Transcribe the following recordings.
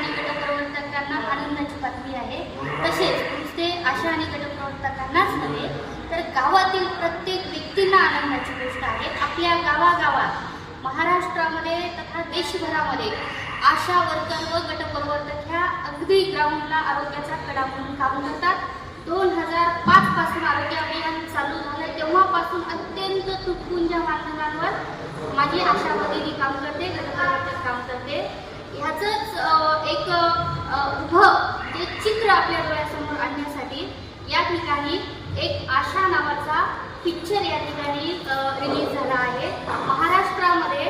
आणि गटप्रवर्तकांना आनंदाची बातमी आहे. तसेच नुसते आशा आणि गटप्रवर्तकांनाच नव्हे तर गावातील प्रत्येक व्यक्तींना आनंदाची गोष्ट आहे. आपल्या गावागावात महाराष्ट्रामध्ये तथा देशभरामध्ये आशा वर्कर व गटप्रवर्तक ह्या अगदी ग्राउंडला आरोग्याचा कडा म्हणून काम करतात. दोन हजार पाच पासून आरोग्य अभियान चालू झालं तेव्हापासून अत्यंत तुटपुंजा माध्यमांवर माझी आशा भगिनी काम करते गटप्रवर्तक काम करते ह्याचंच अं, एक अं, उभं जे चित्र आपल्या डोळ्यासमोर आणण्यासाठी या ठिकाणी एक आशा नावाचा पिक्चर या ठिकाणी रिलीज झाला आहे. महाराष्ट्रामध्ये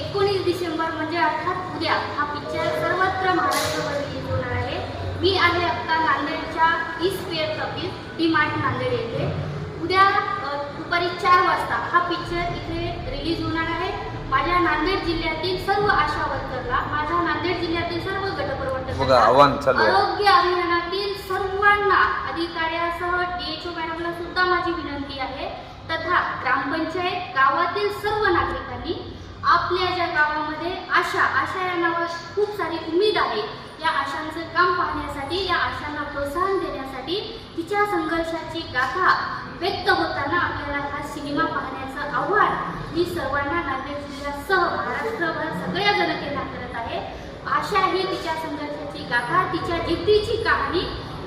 एकोणीस डिसेंबर म्हणजे अर्थात उद्या हा पिक्चर सर्वत्र महाराष्ट्रावर रिलीज होणार आहे. मी आहे आत्ता नांदेडच्या ईस्ट पेअर टॉकीज डी मार्ट नांदेड येथे. उद्या दुपारी चार वाजता हा पिक्चर इथे रिलीज होणार आहे. माझ्या नांदेड जिल्ह्यातील सर्व आशा वर्करला माझा नांदेड जिल्ह्यातील सर्व बघा गटप्रवर्तकांना आव्हान चालू आरोग्य अभियानातील सर्वांना अधिकाऱ्यासह डीएचओ मॅडमला सुद्धा माझी विनंती आहे. तथा ग्रामपंचायत गावातील सर्व नागरिकांनी आपल्या ज्या गावामध्ये आशा आशा या नावा खूप सारी उमेद आहे या आशांचं काम पाहण्यासाठी या आशांना प्रोत्साहन देण्यासाठी तिच्या संघर्षाची गाथा व्यक्त होताना आपल्याला हा सिनेमा पाहण्याचं आव्हान मी सर्वांना नागरिक जिल्ह्यासह महाराष्ट्र आशा ही तिच्या संघर्षाची गाथा तिच्या जिद्दीची कहाणी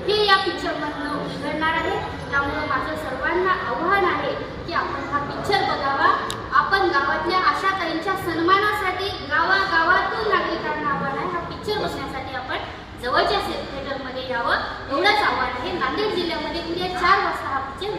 हे या पिक्चरमधनं उघडणार आहे. त्यामुळं माझं सर्वांना आव्हान आहे की आपण हा पिक्चर बघावा. आपण गावातल्या आशाताईंच्या सन्मानासाठी गावागावातून नागरिकांना आव्हान आहे. हा पिक्चर बघण्यासाठी आपण जवळच्या थिएटरमध्ये यावं एवढंच आव्हान आहे. नांदेड जिल्ह्यामध्ये उद्या चार वाजता हा पिक्चर